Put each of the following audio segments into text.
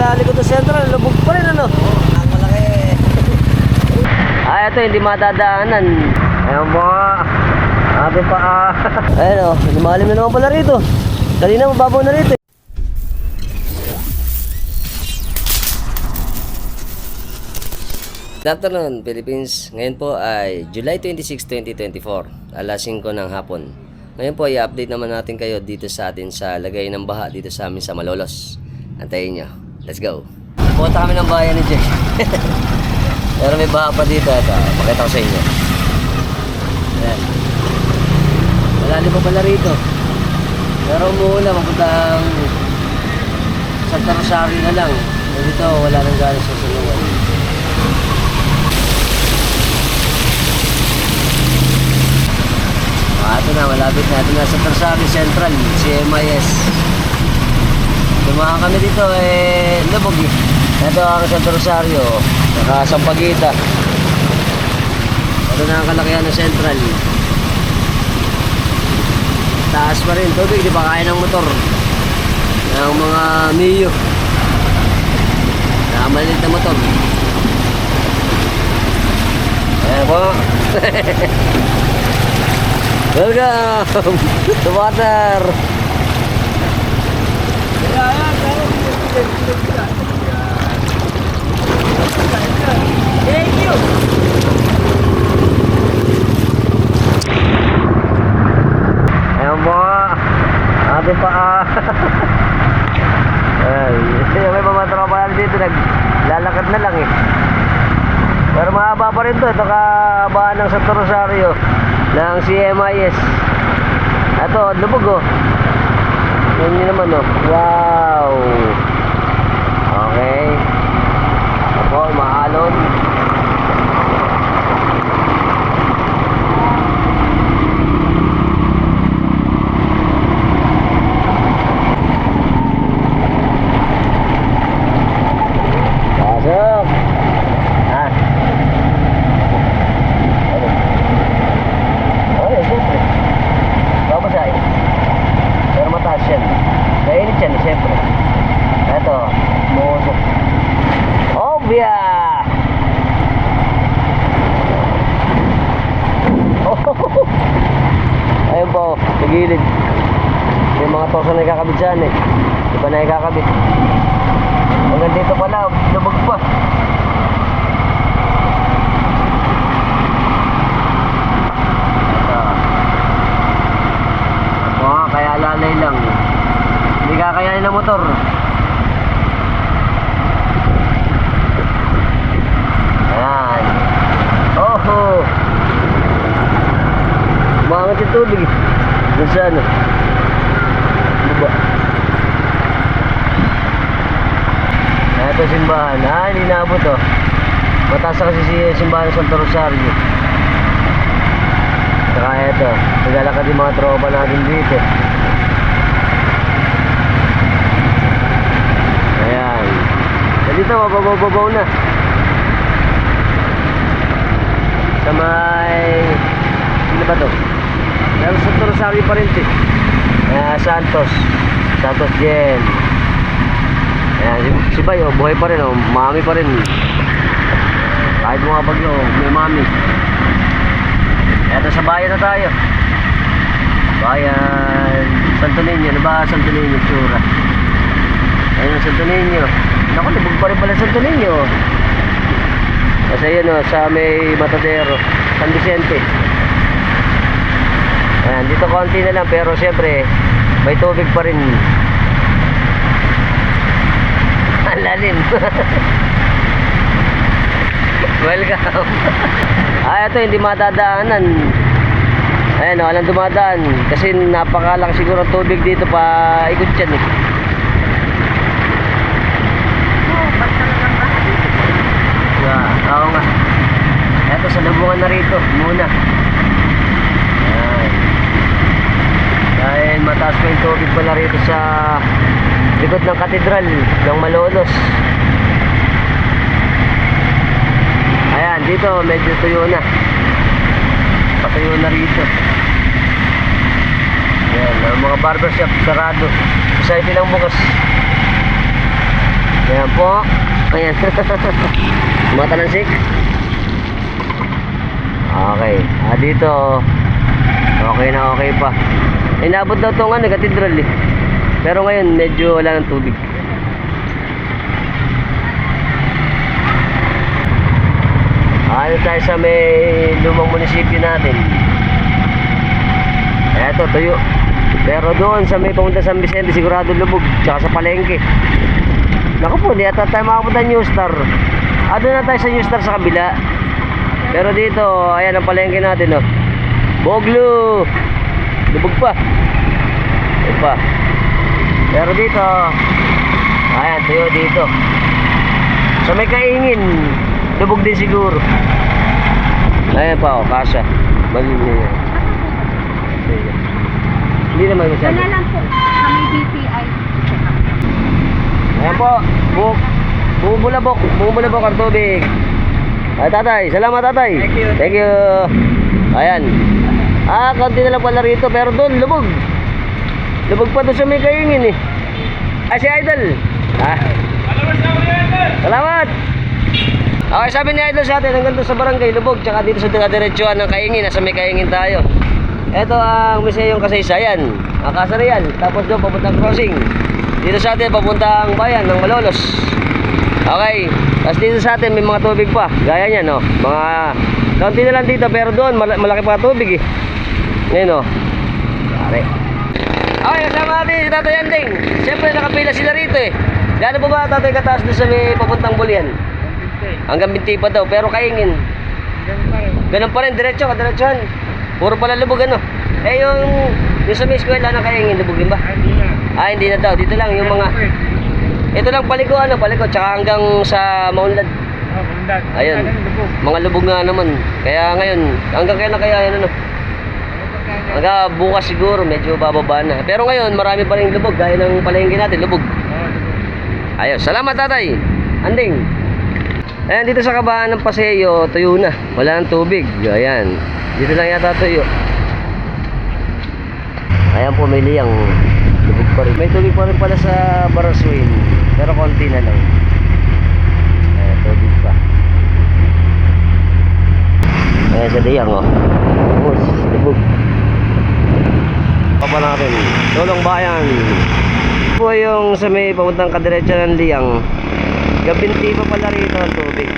sa likod ng Central, lubog pa rin ano. Malaki. Ah, ito hindi madadaanan. Ayun po. Ating pa ah. Ayun oh, lumalim na naman pala rito. Kanina mababaw na rito. eh. Good afternoon, Philippines. Ngayon po ay July 26, 2024, alas 5 ng hapon. Ngayon po, i-update naman natin kayo dito sa atin sa lagay ng baha dito sa amin sa Malolos. Antayin nyo. Let's go. Punta kami ng bayan ni Jack. Pero may baha pa dito. Ito, pakita ko sa inyo. Ayan. Malalim pa pala rito. Pero umuulan, mapuntang Santa Rosario na lang. Dito, wala nang galing sa sulungan. Ah, ito na, malapit na. Ito na sa Rosario Central, CMIS. Dumaan kami dito, eh, lubog eh. Ito ang Santo Rosario, saka Sampaguita. Ito na ang kalakihan ng Central. Taas pa rin, tubig, di ba kaya ng motor? Ng mga Mio. Nakamalit na motor. Ayan po. Welcome to water. Thank you. Ayan po. Ating pa ah. Ay, may mga tropa dito naglalakad na lang eh. Pero mahaba pa rin to. Ito kahabaan ng Santo Rosario ng CMIS. Ito, lubog oh. Yan yun naman oh. Wow. Motor. Ayan. Oh! Umangat yung tubig. Doon sa ano. Baba. Ito simbahan. Ah, hindi naabot oh. Mataas na kasi si simbahan Santo Rosario. Saka ito, naglalakad yung mga tropa natin dito. Ayan. So dito, mababaw na. Sa may... Sino ba to? Pero Santo Rosario pa rin ito. Ah, Santos. Santos Jen. Ayan, si, si Bay, oh, buhay pa rin, oh. Mami pa rin. Kahit mga bagyo, oh, may mami. Eto sa bayan na tayo. Bayan. Santo Niño. Ano ba Santo Niño tsura? Ayun Santo Niño. Naku, lubog pa rin pala Santo Niño. Kasi yun oh, sa may Matadero. San Vicente. Ayan, dito konti na lang pero siyempre may tubig pa rin. Ang. Welcome. ah, ito hindi madadaanan. Ayan, oh, walang dumadaan. Kasi napakalaki siguro tubig dito pa ikot yan eh. Yeah, oo nga. Ito, sa lubungan na rito, muna. Ayan. Dahil mataas pa yung tubig pala rito sa likod ng katedral ng Malolos. Ayan, dito medyo tuyo na. Patuyo na rito. Ayan, ang mga barbershop sarado. Society ng bukas. Ayan po. Ayan. Tumatansik. Okay. Ah, dito. Okay na okay pa. Inabot daw itong ano, cathedral eh. Pero ngayon, medyo wala ng tubig. Ano tayo sa may lumang munisipyo natin. Eto, tuyo. Pero doon sa may pumunta San Vicente, sigurado lubog. Tsaka sa palengke. Naku po, di ata tayo makapunta New Star. Ah, doon na tayo sa New Star sa kabila. Pero dito, ayan ang palengke natin, oh. Boglo! Lubog pa. Lubog pa. Pero dito, ayan, tuyo dito. Sa may kaingin, lubog din siguro. Ayan pa, oh. Malinis yan. Sige. Hindi naman masyado. Wala lang po. Kami BPI. Ayan po, buk, bumubulabok, bumubulabok ang tubig. Ay, tatay, salamat tatay. Thank you. Thank you. Ayan. Ah, konti na lang pala rito, pero doon, lubog. Lubog pa doon sa may kaingin eh. Ay, si Idol. Ah. Salamat. Okay, sabi ni Idol sa atin, hanggang doon sa barangay, lubog, tsaka dito sa diretsuhan ng kaingin, nasa may kaingin tayo. Ito ang museyong kasaysayan, ang kasarian, tapos doon papuntang crossing. Dito sa atin, papuntang bayan ng Malolos. Okay, tapos dito sa atin may mga tubig pa, gaya niyan, no? Mga, kaunti na lang dito, pero doon, mala- malaki pa tubig eh. Ngayon, no? Pare. Okay, kasama natin si Tatay Anding. Siyempre, nakapila sila rito eh. Gano'n po ba tatay kataas doon sa may papuntang bulian? Hanggang binti pa daw, pero kaingin. Ganun pa rin, diretso, kadiretsuhan. Puro pala lubog ano. Eh yung, yung sa may eskwela na kaingin, lubog din ba? Ah, hindi na daw. Dito lang yung mga, ito lang paliko ano, paliko, tsaka hanggang sa Maunlad. Ayun. Mga lubog nga naman. Kaya ngayon, hanggang kaya na kaya yan ano. Hanggang bukas siguro, medyo bababa na. Pero ngayon, marami pa rin lubog. Gaya ng palengke natin, lubog. Ayos. Salamat tatay. Anding. Ayan, dito sa kabahan ng Paseo, tuyo na. Wala nang tubig. Ayan. Dito lang yata tuyo. Ayan po, may liyang. Lubog pa rin. May tubig pa rin pala sa Baraswin. Pero konti na lang. Ayan, tubig pa. Ayan sa liyang, oh. Bus, lubog. Pa natin. Tulong bayan. Po yung sa may papuntang kadiretsa ng liyang. Gabinti pa pala rito ang tubig.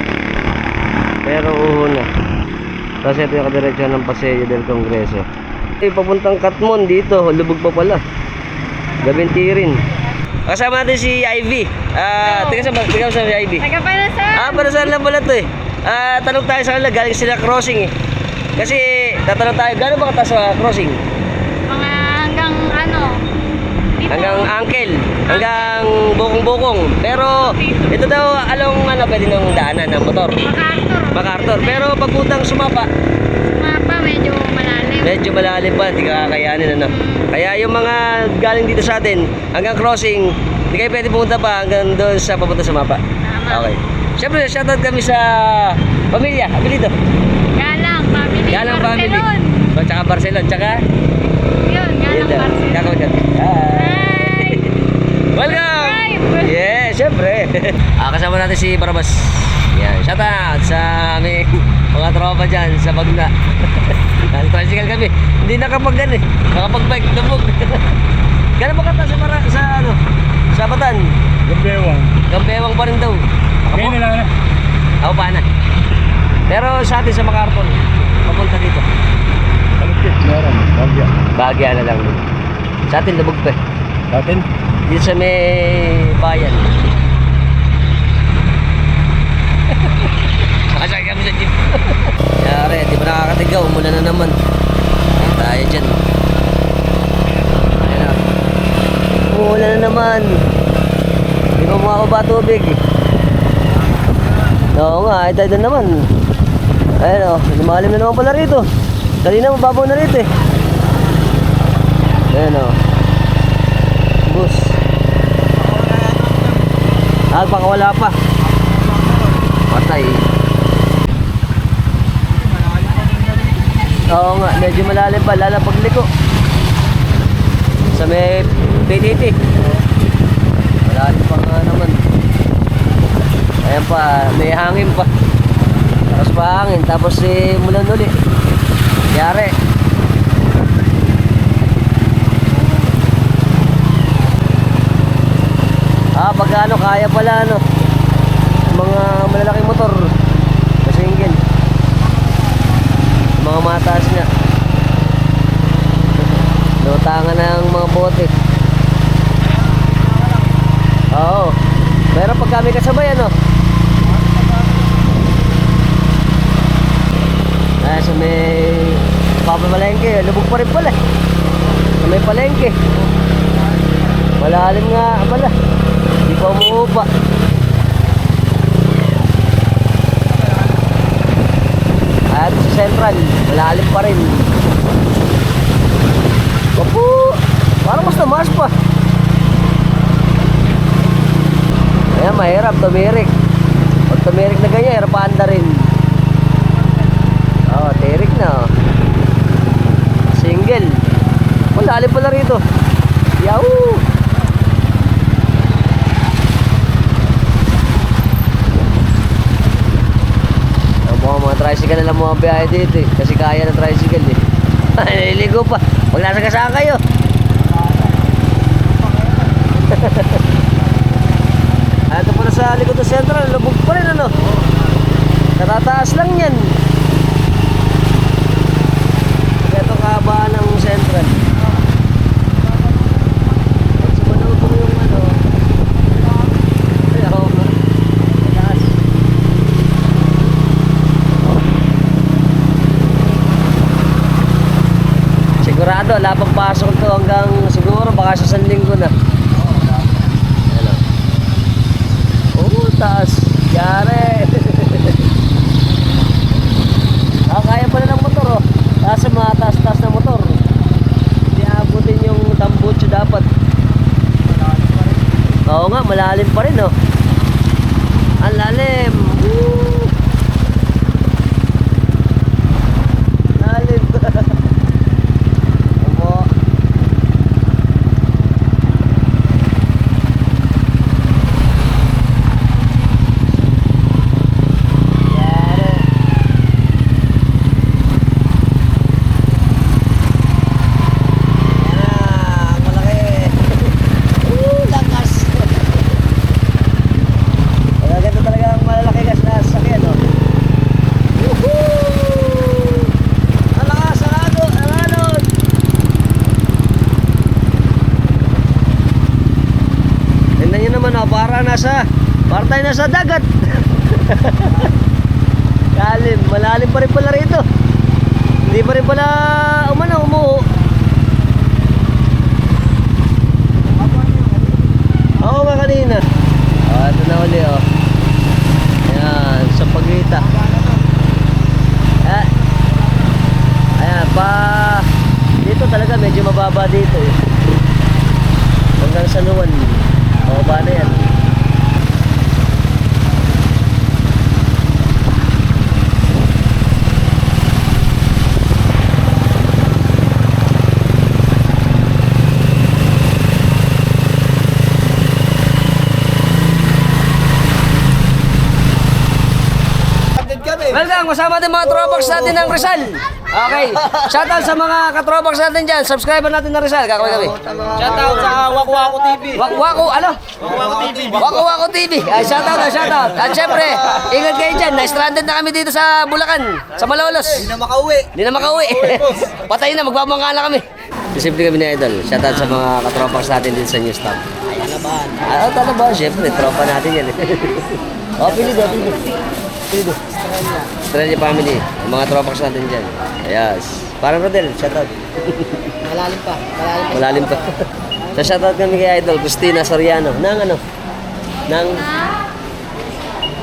Pero uho na. Tapos ito yung kadiretsa ng Paseo del Congreso. Eh, papuntang Katmon dito, lubog pa pala. Gabinti rin. Kasama natin si Ivy. Ah, tiga sa tiga sa si Ivy. Taga pa na sir. Ah, para saan lang pala to eh. Ah, tanong tayo sa kanila, galing sila crossing eh. Kasi tatanong tayo, gano'n ba kataas sa crossing? Mga hanggang ano. Dito. Hanggang ankle, hanggang bukong-bukong. Pero ito daw, along ano, pwede nang daanan ng motor. MacArthur. MacArthur. Pero pagputang sumapa, Mapa medyo malalim. Medyo malalim pa, hindi kakayanin ano. Kaya yung mga galing dito sa atin, hanggang crossing, hindi kayo pwede pumunta pa hanggang doon sa papunta sa mapa. Okay. Siyempre, shoutout kami sa pamilya, abilito. Galang family. Galang family. Barcelon. O, tsaka Barcelona, tsaka... Yun, galang Barcelon. Kakao dyan. Hi! Welcome! Yeah, syempre. ah, kasama natin si Barabas. Yan, shout out sa aming mga tropa dyan sa Bagna. Nasa tricycle kami. Hindi nakapag gan eh. Nakapag-bike, lubog. Gano'n ba kata sa, para, sa ano? Sa Batan? Gambewang. Gampewang pa rin daw. Ako Ngayon po. na na. Ako pa na. Pero sa atin sa Macarton, papunta dito. Kalupit, meron. Bagya. Bagya na lang. Sa atin, lubog pa eh. Sa atin? Dito sa may bayan. Nakasakay kami sa jeep. Yari, di ba nakakatigaw? Umulan na naman. Ay, tayo dyan. Ayan na. Umulan na naman. Di ba bumababa tubig? Oo nga, ay tayo na naman. Ayan o, lumalim na naman pala rito. Kanina mababaw na rito eh. Ayan o. Bus. Ah, baka wala pa. Patay. Oo nga, medyo malalim pa, lalo pagliko. Sa may PDT. Malalim pa nga naman. pa, may hangin pa. Tapos pa hangin, tapos eh, mulan uli. Yari. Ah, pagka ano, kaya pala ano. Mga malalaking motor. Mga mataas niya. Lutangan ng mga bote. Oo. Pero pag kami kasabay ano? Ah, sa may papamalengke, lubog pa rin pala. Sa may palengke. Malalim nga pala. Hindi pa umuupa. At sa Central, malalim pa rin. Opo, parang mas namas pa. Ayan, mahirap, tumirik. Pag tumirik na ganyan, hirap anda rin. Oo, oh, tirik na. Oh. Single. Malalim pala rito. Yahoo! Ang mga mga tricycle na lang mga biyahe dito eh. Kasi kaya ng tricycle eh. Naliligo pa. Pag nasa kasama kayo. Ito pala sa likod ng central. Lubog pa rin ano. Natataas lang yan. Ito kahabaan ng central. At sumalubong yung ano. Ay, ako. Mataas. Sigurado, wala pang pasok to hanggang siguro baka sa San Linggo na. Oo, taas. Yare. ah, kaya pala ng motor oh. Taas sa mga taas-taas na motor. Hindi abutin yung tambutso dapat. Oo nga, malalim pa rin oh. Ang lalim. Woo! Lalim. Opo. Yare. Yan, malaki. Uh, lakas. Kaya ganito talaga ang malalaki gas na sakyan, no? Woohoo! Ang lakas, ang ano, ang alon! Tingnan nyo naman, oh, para nasa, para tayo nasa dagat. Lalim, malalim pa rin pala rito. Hindi pa rin pala umano, umuho. Oo nga kanina. Oh, ito na uli oh. Ayan, sa pagita. Ah, ayan, pa dito talaga medyo mababa dito eh. Hanggang sa Nuwan. Mababa na yan. Welcome, kasama din mga tropax natin ng Rizal. Okay, shoutout sa mga katropax natin dyan. Subscriber natin ng Rizal, kakawin kami. Shoutout sa Waku Waku TV. Wak Wako, ano? Waku TV. Wako Wako TV. Ay, shoutout na, shoutout. At syempre, ingat kayo dyan. Na-stranded na kami dito sa Bulacan, sa Malolos. Hindi na makauwi. Hindi na makauwi. Patay na, magbabangka na kami. Simple kami na idol. Shoutout sa mga katropax natin dito sa New Stop. Laban. Ah, oh, talaga ba? Siyempre, tropa natin yan. oh, pili pili do. Australia family. Ang mga tropax natin dyan. Ayos. Parang Rodel, shoutout. Malalim pa. Malalim pa. Malalim pa. so shoutout kami kay Idol, Christina Soriano. Nang ano? Nang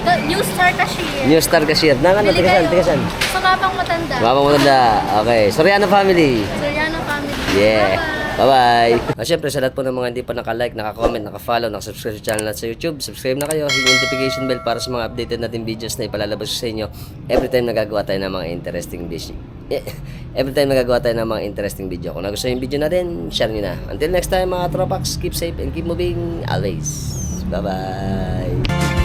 The New Star Cashier. New Star Cashier. Nang ano? Tigasan, tigasan. Sa Babang Matanda. Mama mo tanda. Okay. Soriano family. Soriano family. Yeah. Bye-bye. Bye-bye. At syempre, sa lahat po ng mga hindi pa naka-like, naka-comment, naka-follow, naka-subscribe sa channel natin sa YouTube, subscribe na kayo, hit notification bell para sa mga updated natin videos na ipalalabas sa inyo every time nagagawa tayo ng mga interesting video. Every time nagagawa tayo ng mga interesting video. Kung nagustuhan yung video natin, share nyo na. Until next time mga tropax, keep safe and keep moving always. Bye-bye.